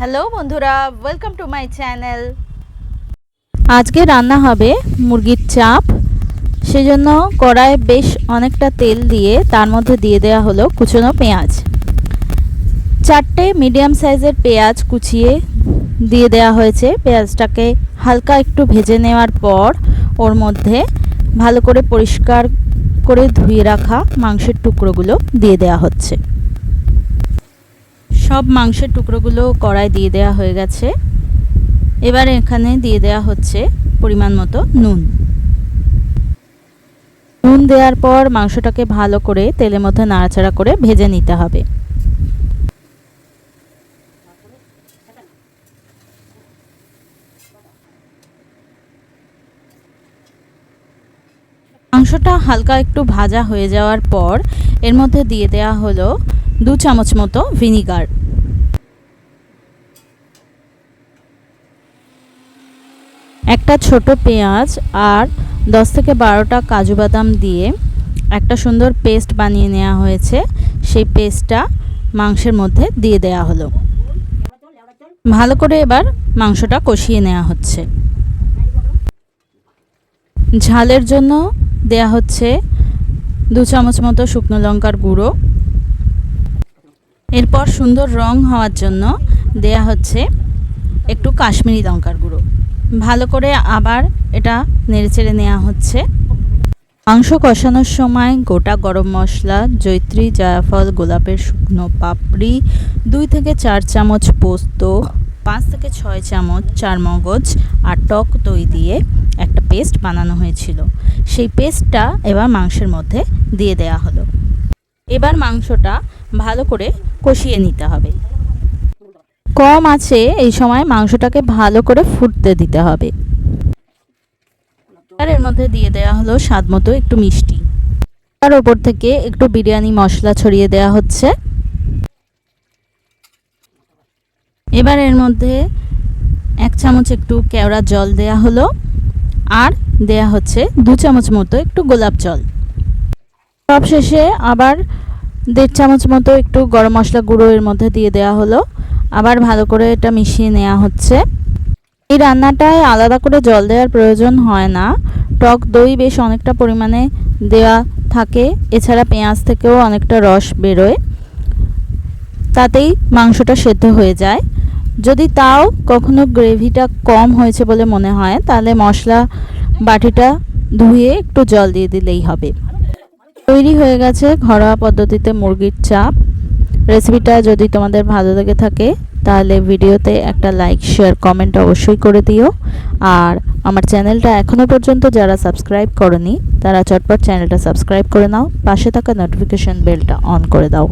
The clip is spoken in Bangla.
হ্যালো বন্ধুরা ওয়েলকাম টু মাই চ্যানেল আজকে রান্না হবে মুরগির চাপ। সেজন্য কড়ায় বেশ অনেকটা তেল দিয়ে তার মধ্যে দিয়ে দেওয়া হলো কুচনো পেঁয়াজ। চারটে মিডিয়াম সাইজের পেঁয়াজ কুচিয়ে দিয়ে দেওয়া হয়েছে। পেঁয়াজটাকে হালকা একটু ভেজে নেওয়ার পর ওর মধ্যে ভালো করে পরিষ্কার করে ধুয়ে রাখা মাংসের টুকরোগুলো দিয়ে দেওয়া হচ্ছে। সব মাংসের টুকরোগুলো কড়ায় দিয়ে দেওয়া হয়ে গেছে। এবার এখানে দিয়ে দেওয়া হচ্ছে পরিমাণ মতো নুন। নুন দেওয়ার পর মাংসটাকে ভালো করে তেলের মধ্যে নাড়াচাড়া করে ভেজে নিতে হবে। মাংসটা হালকা একটু ভাজা হয়ে যাওয়ার পর এর মধ্যে দিয়ে দেওয়া হলো দু চামচ মতো ভিনিগার। একটা ছোট পেঁয়াজ আর দশ থেকে বারোটা কাজু বাদাম দিয়ে একটা সুন্দর পেস্ট বানিয়ে নেওয়া হয়েছে। সেই পেস্টটা মাংসের মধ্যে দিয়ে দেওয়া হলো। ভালো করে এবার মাংসটা কষিয়ে নেওয়া হচ্ছে। ঝালের জন্য দেয়া হচ্ছে দু চামচ মতো শুকনো লঙ্কার গুঁড়ো। এরপর সুন্দর রং হওয়ার জন্য দেয়া হচ্ছে একটু কাশ্মীরি লঙ্কার গুঁড়ো। ভালো করে আবার এটা নেড়েচেড়ে নেওয়া হচ্ছে। মাংস কষানোর সময় গোটা গরম মশলা জৈত্রী জায়ফল, গোলাপের শুকনো পাপড়ি, দুই থেকে চার চামচ পোস্ত, পাঁচ থেকে ছয় চামচ চার মগজ আর টক দই দিয়ে একটা পেস্ট বানানো হয়েছিল। সেই পেস্টটা এবার মাংসের মধ্যে দিয়ে দেয়া হলো। এবার মাংসটা ভালো করে কষিয়ে নিতে হবে। কম আছে, এই সময় মাংসটাকে ভালো করে ফুটতে দিতে হবে। আর এর মধ্যে দিয়ে দেওয়া হলো স্বাদ মতো একটু মিষ্টি। তার ওপর থেকে একটু বিরিয়ানি মশলা ছড়িয়ে দেওয়া হচ্ছে। এবার এর মধ্যে এক চামচ একটু কেওড়া জল দেয়া হলো, আর দেয়া হচ্ছে দু চামচ মতো একটু গোলাপ জল। সব শেষে আবার দেড় চামচ মতো একটু গরম মশলা গুঁড়ো এর মধ্যে দিয়ে দেওয়া হলো। আবার ভালো করে এটা মিশিয়ে নেওয়া হচ্ছে। এই রান্নাটায় আলাদা করে জল দেওয়ার প্রয়োজন হয় না। টক দই বেশ অনেকটা পরিমাণে দেওয়া থাকে, এছাড়া পেঁয়াজ থেকেও অনেকটা রস বেরোয়। তাতেই মাংসটা সেদ্ধ হয়ে যায়। যদি তাও কখনো গ্রেভিটা কম হয়েছে বলে মনে হয়, তাহলে মশলা বাটিটা ধুয়ে একটু জল দিয়ে দিলেই হবে। তৈরি হয়ে গেছে ঘরোয়া পদ্ধতিতে মুরগির চাপ। রেসিপিটা যদি তোমাদের ভালো লেগে থাকে, তাহলে ভিডিওতে একটা লাইক শেয়ার কমেন্ট অবশ্যই করে দিও। আর আমার চ্যানেলটা এখনও পর্যন্ত যারা সাবস্ক্রাইব করনি, তারা চটপট চ্যানেলটা সাবস্ক্রাইব করে নাও। পাশে থাকা নোটিফিকেশন বেলটা অন করে দাও।